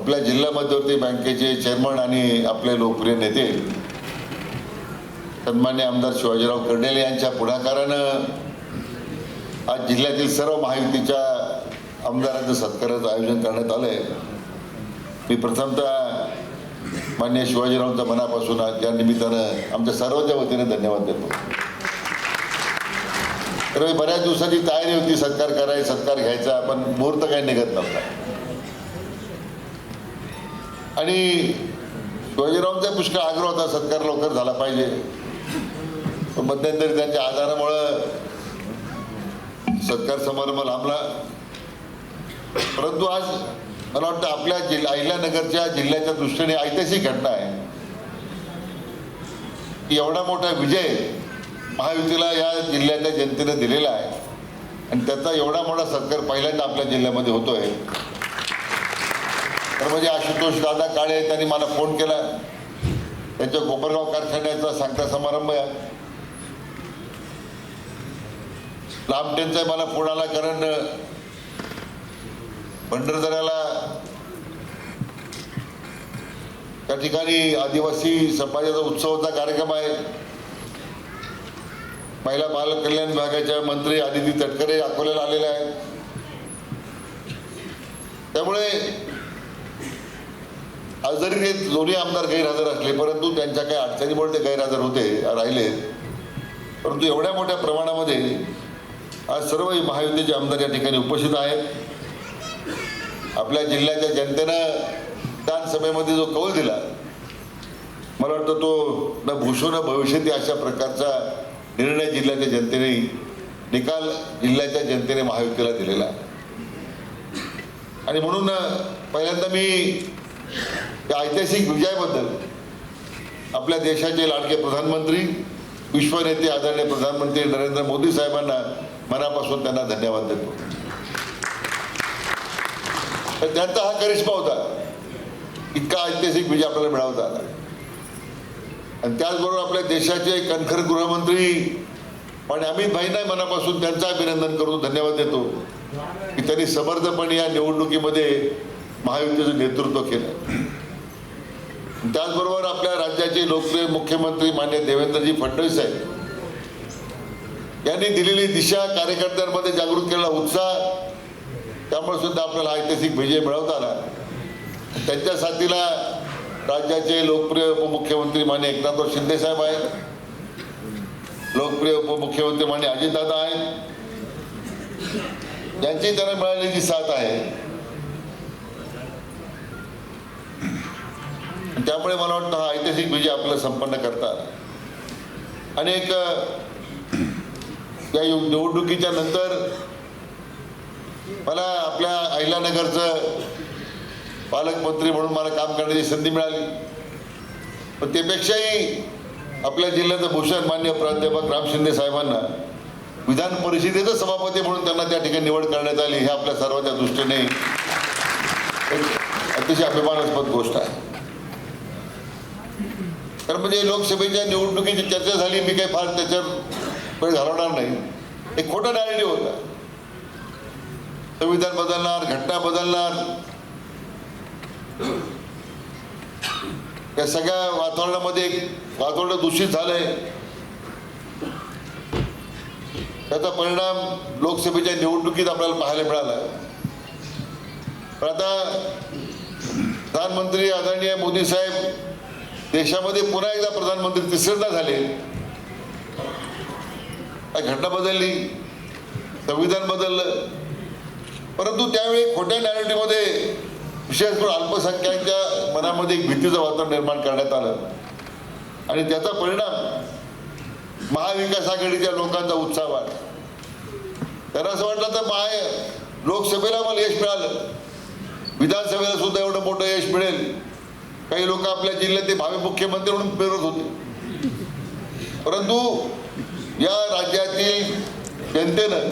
आपल्या जिल्हा मध्यवर्ती बँकेचे चेअरमन आणि आपले लोकप्रिय नेते सन्मान्य आमदार शिवाजीराव कर्डेले यांच्या पुढाकारानं आज जिल्ह्यातील सर्व महायुतीच्या आमदारांचं सत्काराचं आयोजन करण्यात आलं आहे मी प्रथमतः मान्य शिवाजीरावांच्या मनापासून आज या निमित्तानं आमच्या सर्वांच्या वतीने धन्यवाद देतो. तर बऱ्याच दिवसाची तयारी होती सत्कार करायचा सत्कार घ्यायचा पण मुहूर्त काही निघत नव्हता. आणि शिवाजीरावांचा पुष्कळ आग्रह होता सत्कार लवकर झाला पाहिजे. पण मध्यंतरी त्यांच्या आजारामुळं सत्कार समारंभ लांबला. परंतु आज मला वाटतं आपल्या जिल्हा अहिल्यानगरच्या जिल्ह्याच्या दृष्टीने ऐतिहासिक घटना आहे. की एवढा मोठा विजय महायुतीला या जिल्ह्याच्या जनतेने दिलेला आहे. आणि त्याचा एवढा मोठा सत्कार पहिल्यांदा आपल्या जिल्ह्यामध्ये होतोय. तर म्हणजे आशुतोष दादा काळे त्यांनी मला फोन केला. त्यांच्या कोपरगाव कारखान्याचा सांगता समारंभ आहे. लांबटेंचा मला फोन आला कारण भंडारदऱ्याला त्या ठिकाणी आदिवासी समाजाचा उत्सवाचा कार्यक्रम आहे. महिला बाल कल्याण विभागाच्या मंत्री आदिती तटकरे अकोल्याला आलेल्या आहेत. त्यामुळे आज जरी ते दोन्ही आमदार गैरहजर असले परंतु त्यांच्या काही अडचणीमुळे ते गैरहजर होते राहिले. परंतु एवढ्या मोठ्या प्रमाणामध्ये आज सर्व महायुतीचे आमदार या ठिकाणी उपस्थित आहेत. आपल्या जिल्ह्याच्या जनतेनं विधानसभेमध्ये जो कौल दिला मला वाटतं तो न भूषो न भविष्यती अशा प्रकारचा निर्णय जिल्ह्याच्या जनतेने निकाल जिल्ह्याच्या जनतेने महायुतीला दिलेला. आणि म्हणून पहिल्यांदा मी या ऐतिहासिक विजयाबद्दल आपल्या देशाचे लाडके प्रधानमंत्री विश्वनेते आदरणीय प्रधानमंत्री नरेंद्र मोदी साहेबांना मनापासून त्यांना धन्यवाद देतो. तर त्यांचा हा करिश्मा होता. इतका ऐतिहासिक विजय आपल्याला मिळवता आला. आणि त्याचबरोबर आपल्या देशाचे कणखर गृहमंत्री पण अमित भाईंना मनापासून त्यांचं अभिनंदन करून धन्यवाद देतो की त्यांनी समर्थपणे या निवडणुकीमध्ये महायुतीचं नेतृत्व केलं त्याचबरोबर आपल्या राज्याचे लोकप्रिय मुख्यमंत्री मान्य देवेंद्रजी फडणवीस साहेब यांनी दिलेली दिशा कार्यकर्त्यांमध्ये जागृत केलेला उत्साह त्यामुळे सुद्धा आपल्याला ऐतिहासिक विजय मिळवता आला. त्यांच्या साथीला राज्याचे लोकप्रिय उपमुख्यमंत्री मान्य एकनाथराव शिंदे साहेब आहेत. लोकप्रिय उपमुख्यमंत्री मान्य अजितदादा आहेत. ज्यांची त्यांना मिळालेली साथ आहे त्यामुळे मला वाटतं हा ऐतिहासिक विजय आपलं संपन्न करतात. आणि एक या निवडणुकीच्या नंतर मला आपल्या अहिल्यानगरचं पालकमंत्री म्हणून मला काम करण्याची संधी मिळाली. पण त्यापेक्षाही आपल्या जिल्ह्याचं भूषण मान्य प्राध्यापक राम शिंदे साहेबांना विधान परिषदेचं सभापती म्हणून त्यांना त्या ठिकाणी निवड करण्यात आली हे आपल्या सर्वांच्या दृष्टीने एक अतिशय अभिमानास्पद गोष्ट आहे. तर म्हणजे लोकसभेच्या निवडणुकीची चर्चा झाली मी काही फार त्याच्यावर वेळ घालवणार नाही. एक खोटा नॅरेटिव्ह होता. संविधान बदलणार घटना बदलणार. या सगळ्या वातावरणामध्ये वातावरण दूषित झालंय. त्याचा परिणाम लोकसभेच्या निवडणुकीत आपल्याला पाहायला मिळाला. पण आता प्रधानमंत्री आदरणीय मोदी साहेब देशामध्ये पुन्हा एकदा प्रधानमंत्री तिसऱ्यांदा झाले. काय घटना बदलली? संविधान बदललं. परंतु त्यावेळी खोट्या नॅरेटिव्हमध्ये विशेष करून अल्पसंख्याकांच्या मनामध्ये एक भीतीचं वातावरण निर्माण करण्यात आलं. आणि त्याचा परिणाम महाविकास आघाडीच्या लोकांचा उत्साह वाढ त्यांना असं वाटलं तर माय लोकसभेला मला यश मिळालं. विधानसभेला सुद्धा एवढं मोठं यश मिळेल. काही लोक आपल्या जिल्ह्यात भावी मुख्यमंत्री म्हणून फिरत होते. परंतु या राज्यातील जनतेनं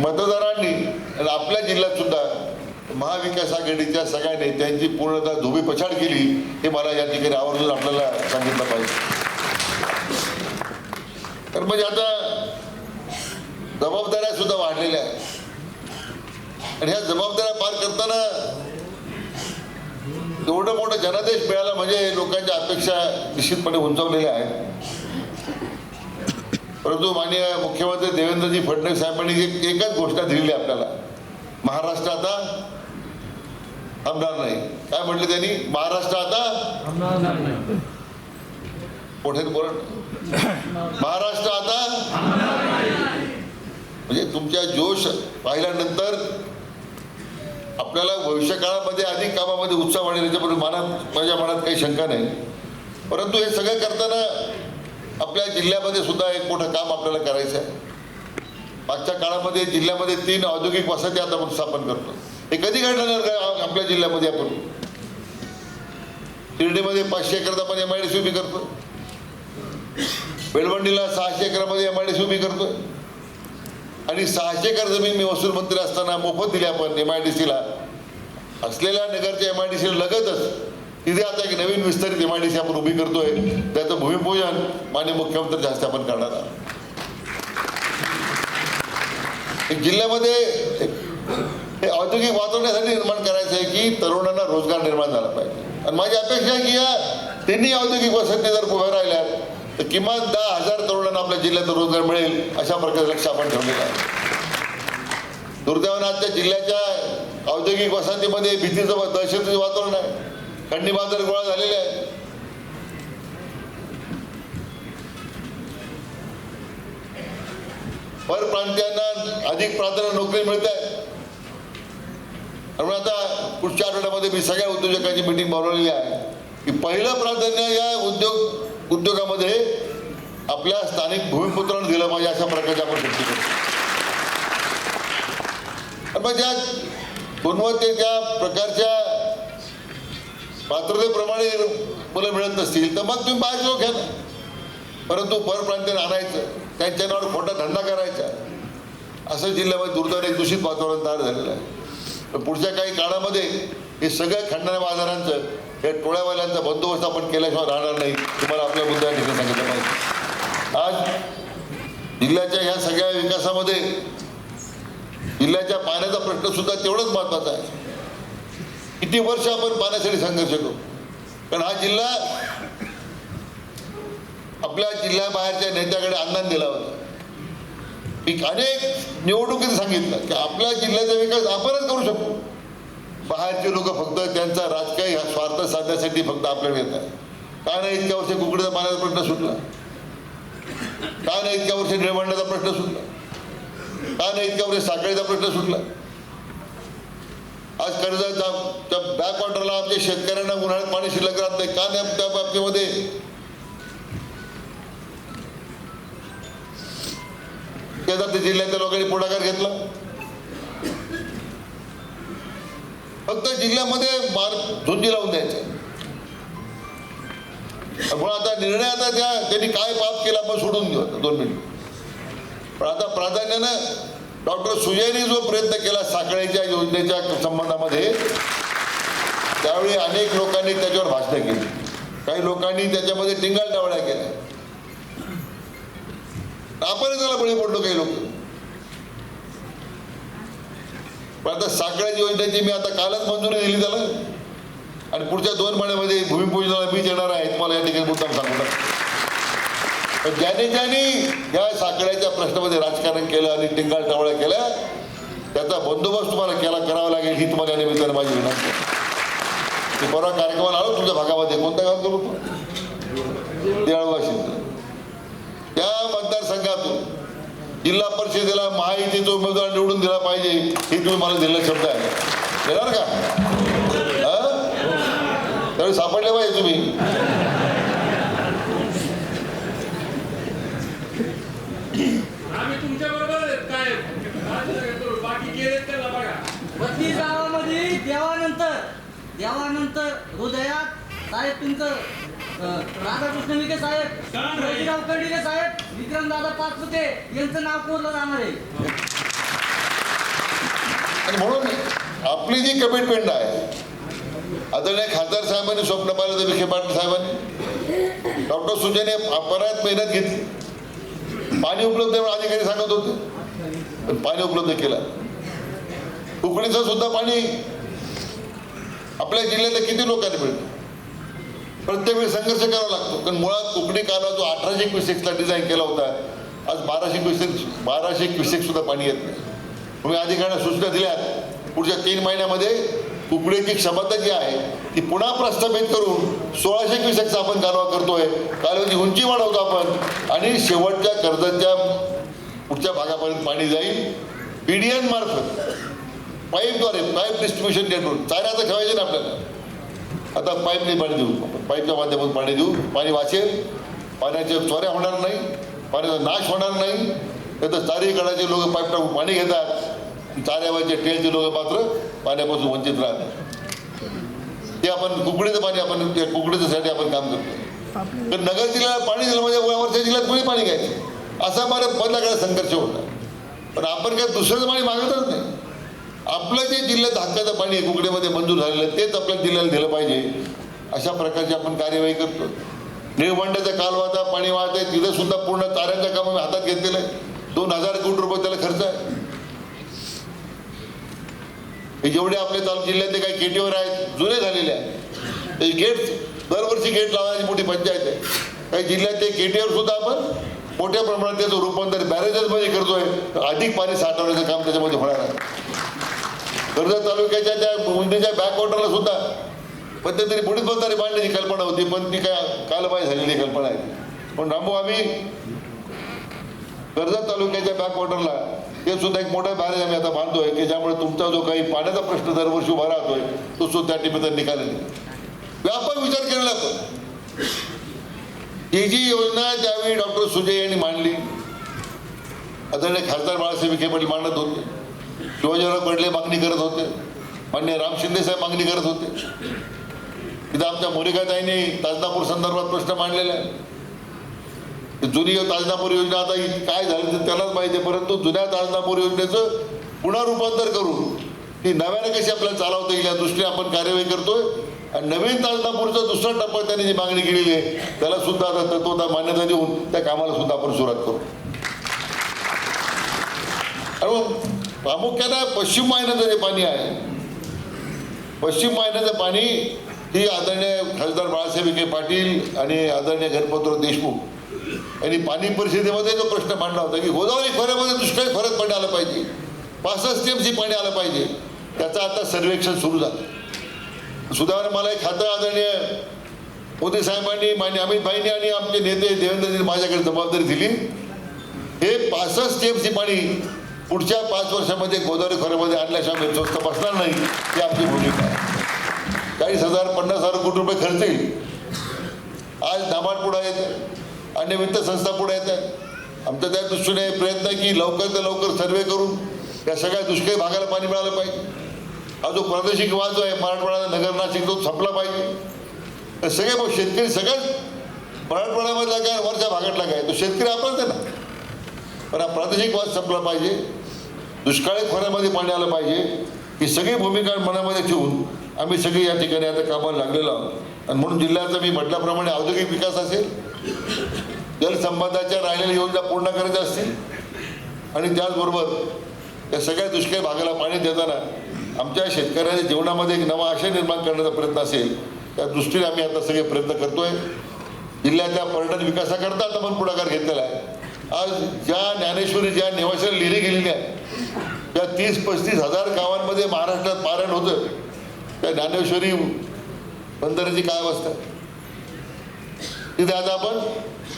मतदारांनी आणि आपल्या जिल्ह्यात सुद्धा महाविकास आघाडीच्या सगळ्या नेत्यांची पूर्णतः धोबी पछाड केली हे मला या ठिकाणी आवर्जून आपल्याला सांगितलं पाहिजे. तर म्हणजे आता जबाबदाऱ्या सुद्धा वाढलेल्या आहेत. आणि ह्या जबाबदाऱ्या पार करताना एवढं मोठं जनादेश मिळाला म्हणजे लोकांच्या अपेक्षा निश्चितपणे उंचावलेल्या आहेत परंतु माननीय मुख्यमंत्री देवेंद्रजी फडणवीस साहेबांनी एक एकच घोषणा दिलेली आपल्याला. महाराष्ट्र आता थांबणार नाही. काय म्हटले त्यांनी? महाराष्ट्र आता मोठे बोल. महाराष्ट्र आता म्हणजे तुमच्या जोश पाहिल्यानंतर आपल्याला भविष्य काळामध्ये अधिक कामामध्ये उत्साह वाढेल याच्याबद्दल मनात माझ्या मनात काही शंका नाही. परंतु हे सगळं करताना आपल्या जिल्ह्यामध्ये सुद्धा एक मोठं काम आपल्याला करायचं आहे. मागच्या काळामध्ये जिल्ह्यामध्ये तीन औद्योगिक वसाहती आता आपण स्थापन करतो. हे कधी घडणार का आपल्या जिल्ह्यामध्ये आपण? शिर्डीमध्ये पाचशे एकरात आपण एम आय डी सी उभी करतो. बेळवंडीला सहाशे एकरामध्ये एम आय डी सी उभी करतो. आणि सहाशे एकर जमीन मी वसूल मंत्री असताना मोफत दिली आपण एम आय डी सीला असलेल्या नगरच्या एम आय डी सीला लगतच तिथे आता एक नवीन विस्तारित एम आय डी सी आपण उभी करतोय. त्याचं भूमिपूजन माननीय मुख्यमंत्र्यांच्या हस्ते आपण करणार आहोत. जिल्ह्यामध्ये हे औद्योगिक वाचवण्यासाठी निर्माण करायचं आहे की तरुणांना रोजगार निर्माण झाला पाहिजे. आणि माझी अपेक्षा आहे की या तिन्ही औद्योगिक वसंती जर उभ्या राहिल्या तर किमान दहा हजार तरुणांना आपल्या जिल्ह्यात रोजगार मिळेल अशा प्रकारचं लक्ष आपण ठेवलेलं आहे. दुर्दैवानं आजच्या जिल्ह्याच्या औद्योगिक वसाहतीमध्ये भीतीचं दहशतीचं वातावरण आहे. खंडी बाजार गोळा झालेले आहे. परप्रांतीयांना अधिक प्राधान्य नोकरी मिळत. आहे त्यामुळे आता पुढच्या आठवड्यामध्ये मी सगळ्या उद्योजकांची मिटिंग बोलवलेली आहे की पहिलं प्राधान्य या उद्योग उद्योगामध्ये आपल्या स्थानिक भूमिपुत्रांना दिलं पाहिजे अशा प्रकारची आपण कृती करतो. त्या मग ज्या गुणवत्तेच्या प्रकारच्या पात्रतेप्रमाणे मुलं मिळत नसतील तर मग तुम्ही बाहेर लोक घ्या परंतु परप्रांतीने आणायचं त्यांच्या नावावर खोटा धंदा करायचा. असं जिल्ह्यामध्ये दुर्दैवाने एक दूषित वातावरण तयार झालेलं आहे. तर पुढच्या काही काळामध्ये हे सगळ्या खंडण्या बाजारांचं हे टोळ्यावाल्यांचा बंदोबस्त आपण केल्याशिवाय राहणार नाही. तुम्हाला आपल्या मुद्दा ठिकाणी सांगितलं पाहिजे. आज जिल्ह्याच्या ह्या सगळ्या विकासामध्ये जिल्ह्याच्या पाण्याचा प्रश्न सुद्धा तेवढाच महत्त्वाचा आहे. किती वर्ष आपण पाण्यासाठी संघर्ष करू? कारण हा जिल्हा आपल्या जिल्ह्याबाहेरच्या नेत्याकडे अन्नान दिला होता. अनेक निवडणुकीत सांगितलं की आपल्या जिल्ह्याचा विकास आपणच करू शकतो बाहेरचे लोक फक्त त्यांचा राजकीय स्वार्थ साधण्यासाठी फक्त आपल्याकडे आहे का नाही इतक्या वर्ष कुकडीचा पाण्याचा प्रश्न सुटला? का नाही इतक्या वर्ष निळवंडाचा प्रश्न सुटला? का नाही इतक्या वर्ष साखळीचा प्रश्न सुटला? आज कर्जाच्या बॅक वॉटरला आमच्या शेतकऱ्यांना उन्हाळ्यात पाणी शिल्लक राहत नाही. का नाही त्या बाबतीमध्ये? शेजारच्या जिल्ह्यातल्या लोकांनी पुढाकार घेतला. फक्त जिल्ह्यामध्ये मार झुंजी लावून द्यायचं. पण आता निर्णय आता त्या त्यांनी काय पाप केला आपण सोडून घेऊ आता दोन मिनिट. पण आता प्राधान्यानं डॉक्टर सुजयनी जो प्रयत्न केला साखळेच्या योजनेच्या संबंधामध्ये त्यावेळी अनेक लोकांनी त्याच्यावर भाषणं केली. काही लोकांनी त्याच्यामध्ये टिंगाल टावळ्या केल्या. आपण त्याला बळी पडलो काही लोक. पण आता साखळ्याची योजनेची मी आता कालच मंजुरी दिली त्याला. आणि पुढच्या दोन महिन्यामध्ये भूमिपूजनाला मीच येणार आहे तुम्हाला या ठिकाणी मुद्दाम सांगतो पण ज्याने ज्याने या साखळ्याच्या प्रश्नामध्ये राजकारण केलं आणि टिंगाळ टावळ्या केल्या त्याचा बंदोबस्त तुम्हाला केला करावा लागेल ही तुम्हाला या निमित्ताने माझी विनंती आहे. परवा कार्यक्रमाला आलो तुमच्या भागामध्ये कोणत्या गावात करू? देळवाशी त्या मतदारसंघातून जिल्हा परिषदेला महायुतीचा उमेदवार निवडून दिला पाहिजे हे तुम्ही मला दिलेला शब्द आहे. देणार का? हा? त्यावेळी सापडले पाहिजे तुम्ही. गावामध्ये देवानंतर देवानंतर हृदयात साहेब तुमचं राधाकृष्ण विखे साहेब रोजीराव कर्डिले साहेब विक्रम दादा पाचपुते यांचं नाव कोरलं जाणार आहे. आणि म्हणून आपली जी कमिटमेंट आहे आदरणीय खासदार साहेबांनी स्वप्न पाहिलं तर विखे पाटील साहेबांनी डॉक्टर सुजयने बऱ्याच मेहनत घेतली. पाणी उपलब्ध म्हणून अधिकारी सांगत होते. पण पाणी उपलब्ध केलं. उकडीचं सुद्धा पाणी आपल्या जिल्ह्यातल्या किती लोकांना मिळतं? प्रत्येक वेळी संघर्ष करावा लागतो. कारण मुळात कोकणी कालवा जो अठराशे क्युसेक्सला डिझाईन केला होता आज बाराशे क्युसेक बाराशे क्युसेक सुद्धा पाणी येत नाही. तुम्ही अधिकाऱ्यांना सूचना दिल्यात पुढच्या तीन महिन्यामध्ये कुकडेची क्षमता जी आहे ती पुन्हा प्रस्थापित करून सोळाशे क्युसेकचा आपण कालवा करतोय. कालव्याची उंची वाढवतो आपण आणि शेवटच्या कर्जतच्या पुढच्या भागापर्यंत पाणी जाईल पीडीएन मार्फत. पाईपद्वारे पाईप डिस्ट्रीब्युशन नेटवर्क चाऱ्याचं ठेवायचे ना आपल्याला? आता पाईपने पाणी देऊ. आपण पाईपच्या माध्यमातून पाणी देऊ. पाणी वाचेल. पाण्याच्या चोऱ्या होणार नाही. पाण्याचा नाश होणार नाही. तर चारीकडाचे लोक पाईप टाकून पाणी घेतात. चाऱ्यावरचे टेलचे लोक मात्र पाण्यापासून वंचित राहतात. ते आपण कुकडीचं पाणी आपण त्या कुकडीच्यासाठी आपण काम करतो. तर नगर जिल्ह्याला पाणी दिलं म्हणजे वरच्या जिल्ह्यात कोणी पाणी घ्यायचं? असा मला पहिल्या संघर्ष होता पण आपण काय दुसरंच पाणी मागतच नाही. आपलं जे जिल्ह्यात हक्काचं पाणी आहे कुकडेमध्ये मंजूर झालेलं तेच आपल्या जिल्ह्याला दिलं पाहिजे. अशा प्रकारची आपण कार्यवाही करतो निळवंड्याच्या कालवाचा पाणी वाहत आहे तिथं सुद्धा पूर्ण ताऱ्यांच्या कामा हातात घेतलेलं आहे. दोन हजार कोटी रुपये त्याला खर्च आहे. हे जेवढे आपले तालुका जिल्ह्यातले काही गेटीवर आहेत जुने झालेले आहेत. गेट दरवर्षी गेट लावण्याची मोठी पंचायत आहे. काही जिल्ह्यात ते गेटीवर सुद्धा आपण मोठ्या प्रमाणात त्याचं रूपांतर बॅरेजेसमध्ये करतोय. अधिक पाणी साठवण्याचं काम त्याच्यामध्ये होणार आहे. कर्जत तालुक्याच्या त्या उंदीच्या बॅकवॉटरला सुद्धा पद्धतीने बुडीत बोलतारी मांडण्याची कल्पना होती पण ती काय कालबाई झालेली कल्पना आहे. पण रामू आम्ही कर्जत तालुक्याच्या बॅकवॉटरला ते सुद्धा एक मोठा बॅरेज आम्ही आता बांधतोय की ज्यामुळे तुमचा जो काही पाण्याचा प्रश्न दरवर्षी उभा राहतोय तो सुद्धा निमित्ताने निकालेल व्यापक विचार केला आपण ही जी योजना ज्यावेळी डॉक्टर सुजय यांनी मांडली. आदरणीय खासदार बाळासाहेब विखे पाटील मांडत होते. शिवाजीराव पडले मागणी करत होते. मान्य राम शिंदे साहेब मागणी करत होते. तिथं आमच्या मोरिकाताईंनी ताजनापूर संदर्भात प्रश्न मांडलेला आहे जुनी ताजनापूर योजना आता काय झालं ते त्यालाच माहिती आहे परंतु जुन्या ताजनापूर योजनेचं पुन्हा रूपांतर करून ती नव्याने कशी आपल्याला चालवता येईल या दृष्टीने आपण कार्यवाही करतोय. आणि नवीन ताजनापूरचा दुसरा टप्पा त्यांनी जी मागणी केलेली आहे त्याला सुद्धा आता तत्वता मान्यता देऊन त्या कामाला सुद्धा आपण सुरुवात करू. आणि प्रामुख्यानं पश्चिम वाहिन्याचं जे पाणी आहे पश्चिम वाहिन्याचं पाणी ही आदरणीय खासदार बाळासाहेब विखे पाटील आणि आदरणीय गणपतराव देशमुख यांनी पाणी परिषदेमध्ये जो प्रश्न मांडला होता की गोदावरी खोऱ्यामध्ये दुष्काळी फरक पाणी आलं पाहिजे पासष्ट एम सी पाणी आलं पाहिजे त्याचं आता सर्वेक्षण सुरू झालं. सुधार मला एक खातं आदरणीय मोदी साहेबांनी मान्य अमित भाईंनी आणि आमचे नेते देवेंद्रजी माझ्याकडे जबाबदारी दिली. हे पासष्ट एम सी पाणी पुढच्या पाच वर्षामध्ये गोदावरी खोऱ्यामध्ये आणल्याशिवाय आम्ही स्वस्त बसणार नाही. ही आपली भूमिका आहे. चाळीस हजार पन्नास हजार कोटी रुपये खर्च येईल. आज नाबार्ड पुढे येत अन्य वित्त संस्था पुढे येत आहेत. आमचा त्या दृष्टीने प्रयत्न आहे की लवकर ते लवकर सर्वे करून या सगळ्या दुष्काळी भागाला पाणी मिळालं पाहिजे. हा जो प्रादेशिक वाद जो आहे मराठवाडा नगर नाशिक तो संपला पाहिजे. तर सगळे शेतकरी सगळ्याच मराठवाड्यामधला काय वरच्या भागातला काय तो शेतकरी आपलाच आहे ना. पण हा प्रादेशिक वाद संपला पाहिजे. दुष्काळी खोऱ्यामध्ये पाणी आलं पाहिजे. ही सगळी भूमिका मनामध्ये ठेवून आम्ही सगळी या ठिकाणी आता कामाला लागलेलो आहोत. आणि म्हणून जिल्ह्याचा मी म्हटल्याप्रमाणे औद्योगिक विकास असेल जलसंबंधाच्या राहिलेल्या योजना पूर्ण करायच्या असतील आणि त्याचबरोबर या सगळ्या दुष्काळी भागाला पाणी देताना आमच्या शेतकऱ्यांच्या जीवनामध्ये एक नवा आशय निर्माण करण्याचा प्रयत्न असेल त्या दृष्टीने आम्ही आता सगळे प्रयत्न करतोय. जिल्ह्याच्या पर्यटन विकासाकरता आता पण पुढाकार घेतलेला आहे. आज ज्या ज्ञानेश्वरी ज्या निवासाला लिहिली गेलेली आहे त्या तीस पस्तीस हजार गावांमध्ये महाराष्ट्रात पारण होतं. त्या ज्ञानेश्वरी बंदराची काय अवस्था? तिथे आता आपण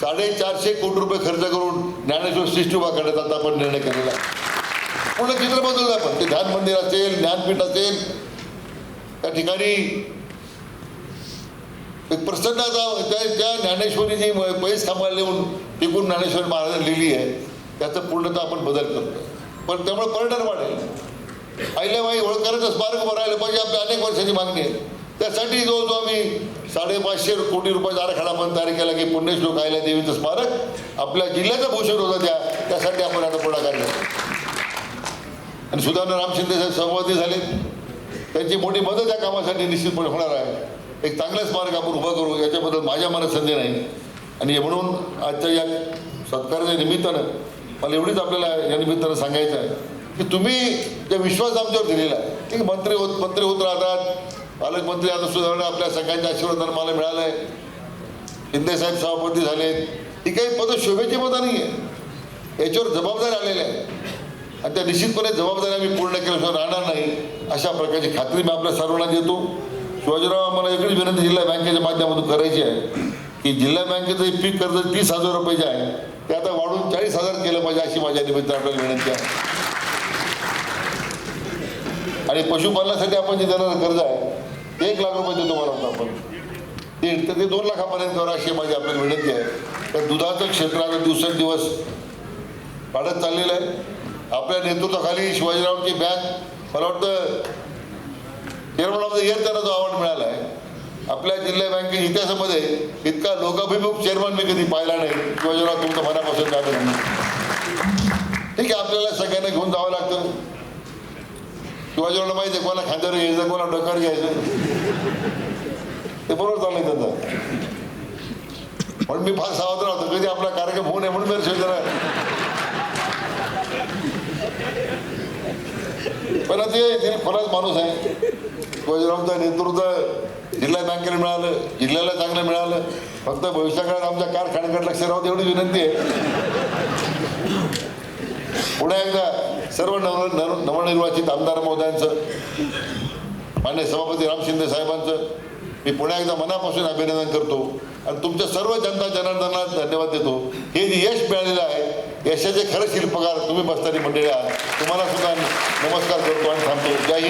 साडेचारशे कोटी रुपये खर्च करून ज्ञानेश्वर सृष्टी उभा करण्याचा आता आपण निर्णय केलेला पूर्ण चित्र बदललं आपण. ते ध्यान मंदिर असेल ज्ञानपीठ असेल त्या ठिकाणी एक प्रसन्नता त्या ज्या ज्ञानेश्वरीची पैस खांबाला लिहून टिकून ज्ञानेश्वर महाराजांनी लिहिली आहे त्याचं पूर्णतः आपण बदल करतो पण त्यामुळे पर्यटन वाढेल. अहिल्याबाई होळकरांचं स्मारक भरायला राहिलं पाहिजे आपली अनेक वर्षाची मागणी आहे. त्यासाठी जो जो आम्ही साडेपाचशे कोटी रुपयाचा आराखडा पण तयार केला की पुण्यश्लोक अहिल्या देवीचं स्मारक आपल्या जिल्ह्याचं भूषण होता त्या त्यासाठी आपण आता पुढाकार घेतो आणि सुधारणा राम शिंदे साहेब सहभागी झाले. त्यांची मोठी मदत या कामासाठी निश्चितपणे होणार आहे. एक चांगला स्मारक आपण उभा करू याच्याबद्दल माझ्या मनात संधी नाही. आणि म्हणून आजच्या या सत्काराच्या निमित्तानं मला एवढीच आपल्याला या निमित्तानं सांगायचं आहे की तुम्ही जे विश्वास आमच्यावर दिलेला आहे की मंत्री होत मंत्री होत राहतात. पालकमंत्री आता सुधारणा आपल्या सगळ्यांच्या आशीर्वादानं मला मिळालं आहे शिंदेसाहेब सभापती झालेत. ही काही पदं शोभेची पदं नाही आहे याच्यावर जबाबदारी आलेल्या आहे. आणि त्या निश्चितपणे जबाबदारी आम्ही पूर्ण केल्याशिवाय राहणार नाही अशा प्रकारची खात्री मी आपल्या सर्वांना देतो. शिवाजीराव मला एकच विनंती जिल्हा बँकेच्या माध्यमातून करायची आहे. की जिल्हा बँकेचं पीक कर्ज तीस हजार रुपयाचे आहे. ते आता वाढून चाळीस हजार केलं पाहिजे अशी माझ्या निमित्त आपल्याला विनंती आहे. आणि पशुपालनासाठी आपण जे देणारं कर्ज आहे ते एक लाख रुपये देतो मला आपण. ते तर ते दोन लाखापर्यंत करा अशी माझी आपल्याला विनंती आहे. तर दुधाचं क्षेत्र आता दिवसेंदिवस वाढत चाललेलं आहे. आपल्या नेतृत्वाखाली शिवाजीरावांची बँक मला वाटतं निर्मला येत इयर त्यांना जो अवॉर्ड मिळाला आहे. आपल्या जिल्हा बँकेच्या इतिहासामध्ये इतका लोकाभिमुख चेअरमन मी कधी पाहिला नाही. शिवाजीराव तुमचं मनापासून झालं. ठीक आहे आपल्याला सगळ्यांना घेऊन जावं लागतं. शिवाजीरावला माहिती आहे कोणा खांद्यावर घ्यायचं कोणा डोक्यावर घ्यायचं. ते बरोबर चाललंय त्यांचं. पण मी फार सावध राहतो. कधी आपला कार्यक्रम होऊ नये म्हणून मी जरा. पण ते ते माणूस आहे शिवाजीरावचं नेतृत्व जिल्हा बँकेला मिळालं जिल्ह्याला चांगलं मिळालं. फक्त भविष्यकाळात आमच्या कारखान्याकडे लक्ष राहू एवढी विनंती आहे. पुन्हा एकदा सर्व नव नवनिर्वाचित आमदार महोदयांचं मान्य सभापती राम शिंदे साहेबांचं मी पुन्हा एकदा मनापासून अभिनंदन करतो. आणि तुमच्या सर्व जनता जनार्दनाला धन्यवाद देतो. हे जे यश मिळालेलं आहे यशाचे खरं शिल्पकार तुम्ही बसणारी मंडळी आहात. तुम्हाला सुद्धा नमस्कार करतो आणि थांबतो. जय